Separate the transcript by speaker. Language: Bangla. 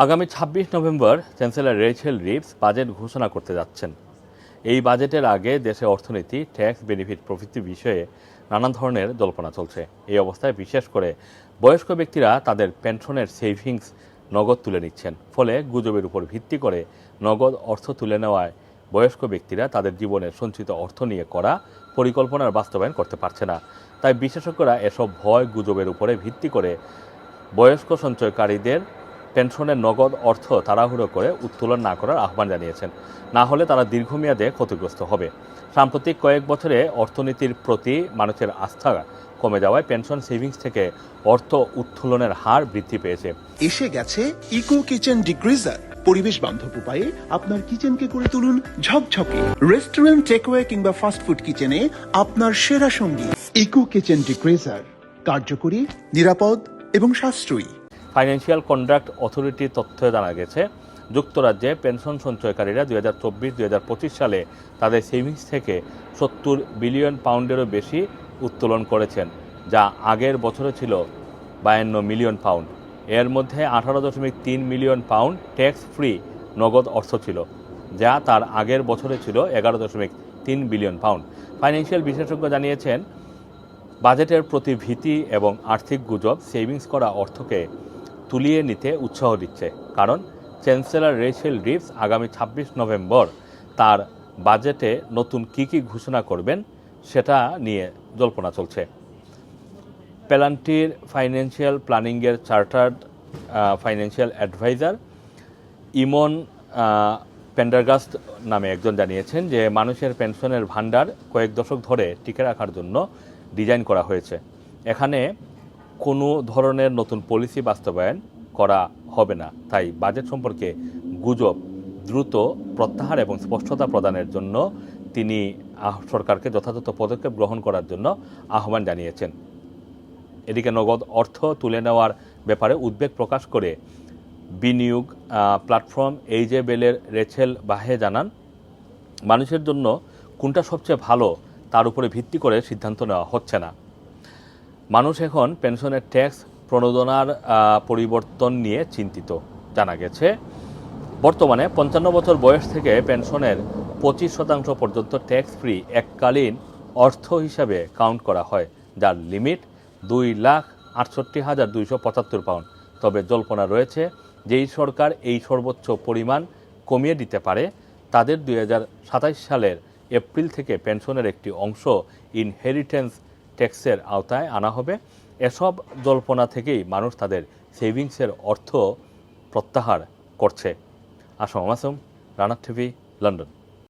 Speaker 1: আগামী ছাব্বিশ November chancellor Rachel Reeves budget ঘোষণা করতে যাচ্ছেন। এই বাজেটের আগে দেশে অর্থনীতি, ট্যাক্স, বেনিফিট প্রভৃতি বিষয়ে নানা ধরনের জল্পনা চলছে। এই অবস্থায় বিশেষ করে বয়স্ক ব্যক্তিরা তাদের পেনশনের সেভিংস নগদ তুলে নিচ্ছেন। ফলে গুজবের উপর ভিত্তি করে নগদ অর্থ তুলে নেওয়ায় বয়স্ক ব্যক্তিরা তাদের জীবনের সঞ্চিত অর্থ নিয়ে করা পরিকল্পনার বাস্তবায়ন করতে পারছে না। তাই বিশেষজ্ঞরা এসব ভয়, গুজবের উপরে ভিত্তি করে বয়স্ক সঞ্চয়কারীদের পেনশনের নগদ অর্থ তাড়াহুড়ো করে উত্তোলন না করার আহ্বান জানিয়েছেন। না হলে তারা দীর্ঘমেয়াদে ক্ষতিগ্রস্ত হবে। সাম্প্রতিক কয়েক বছরে অর্থনীতির প্রতি মানুষের আস্থা কমে যাওয়ায় পেনশন সেভিংস থেকে অর্থ উত্তোলনের হার বৃদ্ধি পেয়েছে।
Speaker 2: এসে গেছে ইকো কিচেন ডিগ্রিজার। পরিবেশ বান্ধব উপায়ে আপনার কিচেনকে করে তুলুন ঝকঝকে। রেস্টুরেন্ট, টেকওয়ে কিংবা ফাস্টফুড কিচেনে আপনার সেরা সঙ্গী। Eco kitchen degreaser. কার্যকরী, নিরাপদ এবং সাশ্রয়ী।
Speaker 1: ফাইন্যান্সিয়াল কন্ডাক্ট অথরিটির তথ্যে জানা গেছে, যুক্তরাজ্যে পেনশন সঞ্চয়কারীরা দুই হাজার চব্বিশ হাজার পঁচিশ সালে তাদের সেভিংস থেকে সত্তর বিলিয়ন পাউন্ডেরও বেশি উত্তোলন করেছেন, যা আগের বছরে ছিল বায়ান্ন মিলিয়ন পাউন্ড। এর মধ্যে আঠারো দশমিক তিন মিলিয়ন পাউন্ড ট্যাক্স ফ্রি নগদ অর্থ ছিল, যা তার আগের বছরে ছিল এগারো দশমিক তিন বিলিয়ন পাউন্ড। ফাইন্যান্সিয়াল বিশেষজ্ঞ জানিয়েছেন, বাজেটের প্রতি ভীতি এবং আর্থিক গুজব, সেভিংস করা অর্থকে তুলিয়ে নিতে উৎসাহ দিচ্ছে কারণ চ্যান্সেলর রেচেল রিভস আগামী ছাব্বিশ নভেম্বর তার বাজেটে নতুন কী কী ঘোষণা করবেন সেটা নিয়ে জল্পনা চলছে। Palantir financial প্ল্যানিংয়ের chartered financial adviser Eamon ah, Pendergast নামে একজন জানিয়েছেন যে মানুষের পেনশনের ভান্ডার কয়েক দশক ধরে টিকে রাখার জন্য ডিজাইন করা হয়েছে। এখানে কোনো ধরনের নতুন পলিসি বাস্তবায়ন করা হবে না। তাই বাজেট সম্পর্কে গুজব দ্রুত প্রত্যাহার এবং স্পষ্টতা প্রদানের জন্য তিনি সরকারকে যথাযথ পদক্ষেপ গ্রহণ করার জন্য আহ্বান জানিয়েছেন। এদিকে নগদ অর্থ তুলে নেওয়ার ব্যাপারে উদ্বেগ প্রকাশ করে বিনিয়োগ প্ল্যাটফর্ম এই যে বেলের বাহে জানান, মানুষের জন্য কোনটা সবচেয়ে ভালো তার উপরে ভিত্তি করে সিদ্ধান্ত নেওয়া হচ্ছে না। মানুষ এখন পেনশনের ট্যাক্স প্রণোদনার পরিবর্তন নিয়ে চিন্তিত। জানা গেছে, বর্তমানে পঞ্চান্ন বছর বয়স থেকে পেনশনের পঁচিশ শতাংশ পর্যন্ত ট্যাক্স ফ্রি এককালীন অর্থ হিসাবে কাউন্ট করা হয়, যার লিমিট দুই লাখ আটষট্টি হাজার দুইশো পঁচাত্তর পাউন্ড। তবে জল্পনা রয়েছে, যেই সরকার এই সর্বোচ্চ পরিমাণ কমিয়ে দিতে পারে, তাদের দুই সালের এপ্রিল থেকে পেনশনের একটি অংশ ইনহেরিটেন্স ট্যাক্সের আওতায় আনা হবে। এসব জল্পনা থেকেই মানুষ তাদের সেভিংসের অর্থ প্রত্যাহার করছে। আসম মাসুম রানার টিভি, লন্ডন।